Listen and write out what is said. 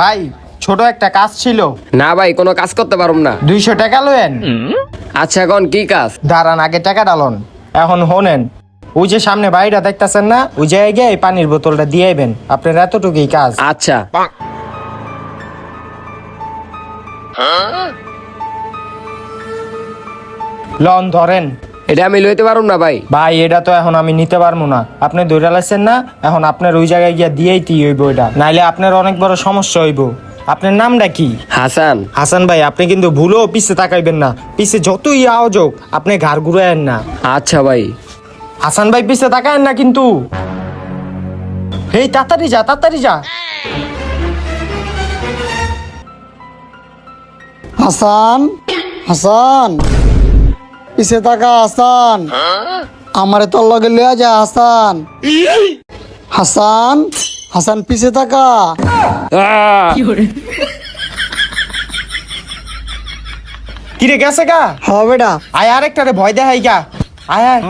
ভাই ছোট একটা কাজ ছিল। না ভাই কোনো কাজ করতে পারুম না। দুইশো টাকা লোয়েন আচ্ছা এখন কি কাজ? দাঁড়ান আগে টাকা ডালন। এখন হোনেন। ওই যে সামনে বাড়িটা দেখতেছেন না ওই জায়গায় এই পানির বোতলটা দিয়ে আইবেন। আপনার এতটুকুই কাজ। আচ্ছা। লন ধরেন। এটা আমি লইতে পারুম না ভাই। ভাই এটা তো এখন আমি নিতে পারব না। আপনি দৌড়া লাইছেন না এখন আপনার ওই জায়গায় গিয়ে দিয়েই তি হইব এটা। নাইলে আপনার অনেক বড় সমস্যা হইব। আপনার নামটা কি? হাসান। হাসান ভাই আপনি কিন্তু ভুলেও পিছে তাকাইবেন না। পিছে যতই আওয়াজ হোক আপনি ঘাড় ঘুরায়েন না। আচ্ছা ভাই। হাসান ভাই পিছে তাকায়েন না কিন্তু। এই তাড়াতাড়ি যা তাড়াতাড়ি যা। হাসান হাসান। পিছে থাকা হাসান। আমারে তোর লগে লিয়া যা হাসান। হাসান হাসান পিছে থাকা। কি কিরে গেছে গা? হ বেটা। আয় আরেকটারে ভয় দেখাই গা। আয় আয়।